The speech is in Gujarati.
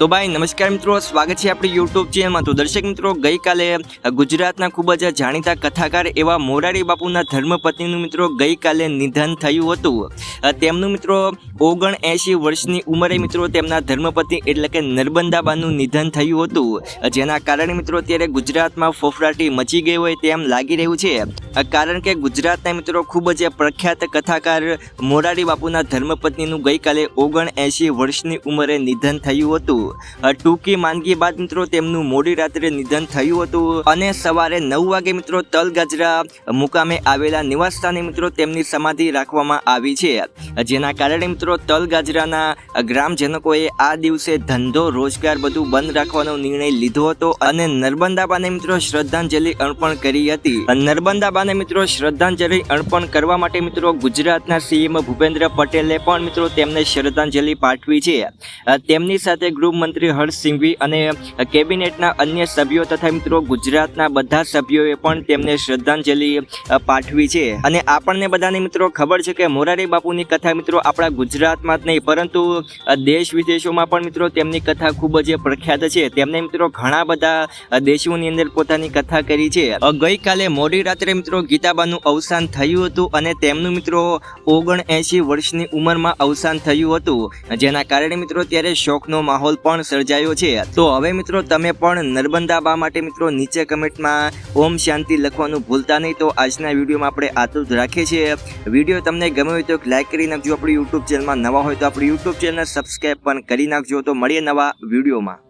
તો ભાઈ, નમસ્કાર મિત્રો, સ્વાગત છે આપણી યુટ્યુબ ચેનલમાં તો દર્શક મિત્રો, ગઈકાલે ગુજરાતના ખૂબ જ જાણીતા કથાકાર એવા મોરારી બાપુના ધર્મપત્નીનું મિત્રો ગઈકાલે નિધન થયું હતું. તેમનું મિત્રો ઓગણ એંશી વર્ષની ઉંમરે મિત્રો તેમના ધર્મપત્ની એટલે કે નર્મદાબાનું નિધન થયું હતું. જેના કારણે મિત્રો અત્યારે ગુજરાતમાં ફફડાટી મચી ગઈ હોય તેમ લાગી રહ્યું છે. કારણ કે ગુજરાતના મિત્રો ખૂબ જ પ્રખ્યાત કથાકાર મોરારી બાપુના ધર્મપત્નીનું ગઈકાલે ઓગણ એંશી વર્ષની ઉંમરે નિધન થયું હતું. ટૂંકી માંદગી બાદ મિત્રો તેમનું મોડી રાત્રે નિધન થયું હતું અને સવારે નવ વાગે મિત્રો તલગાજરા મુકામે આવેલા નિવાસસ્થાને મિત્રો તેમની સમાધિ રાખવામાં આવી છે. જેના કારણે મિત્રો તલગાજરાના ગ્રામજનકોએ આ દિવસે ધંધો, રોજગાર બધું બંધ રાખવાનો નિર્ણય લીધો હતો અને નર્મદાબાને મિત્રો શ્રદ્ધાંજલિ અર્પણ કરી હતી. નર્મદાબાને મિત્રો શ્રદ્ધાંજલિ અર્પણ કરવા માટે મિત્રો ગુજરાતના સીએમ ભૂપેન્દ્ર પટેલે પણ મિત્રો તેમને શ્રદ્ધાંજલિ પાઠવી છે. તેમની સાથે ગૃહમંત્રી હર્ષ સિંઘવી અને કેબિનેટના અન્ય સભ્યો તથા મિત્રો ગુજરાતના બધા સભ્યોએ પણ તેમને શ્રદ્ધાંજલિ પાઠવી છે. અને આપણને બધાને મિત્રો ખબર છે કે મોરારી બાપુની કથા મિત્રો આપણા ગુજરાતમાં જ નહીં, પરંતુ દેશ વિદેશોમાં પણ મિત્રો તેમની કથા ખૂબ જ પ્રખ્યાત છે. તેમને મિત્રો ઘણા બધા દેશોની અંદર પોતાની કથા કરી છે. ગઈકાલે મોડી રાત્રે મિત્રો ગીતાબાનું અવસાન થયું હતું અને તેમનું મિત્રો ઓગણ એંશી વર્ષની ઉંમરમાં અવસાન થયું હતું. જેના કારણે મિત્રો ત્યારે શોકનો માહોલ પણ સર્જાયો છે. તો હવે મિત્રો, તમે પણ નર્મદા બા માટે મિત્રો, નીચે કમેન્ટમાં ઓમ શાંતિ લખવાનું ભૂલતા નહીં. તો આજના વિડીયોમાં આપણે આટલું રાખીએ છીએ. વીડિયો તમને ગમે હોય તો લાઈક કરી નાખજો. આપણી યુટ્યુબ ચેનલમાં નવા હોય તો આપણી યુટ્યુબ ચેનલ સબસ્ક્રાઈબ પણ કરી નાખજો. તો મળીએ નવા વિડીયોમાં.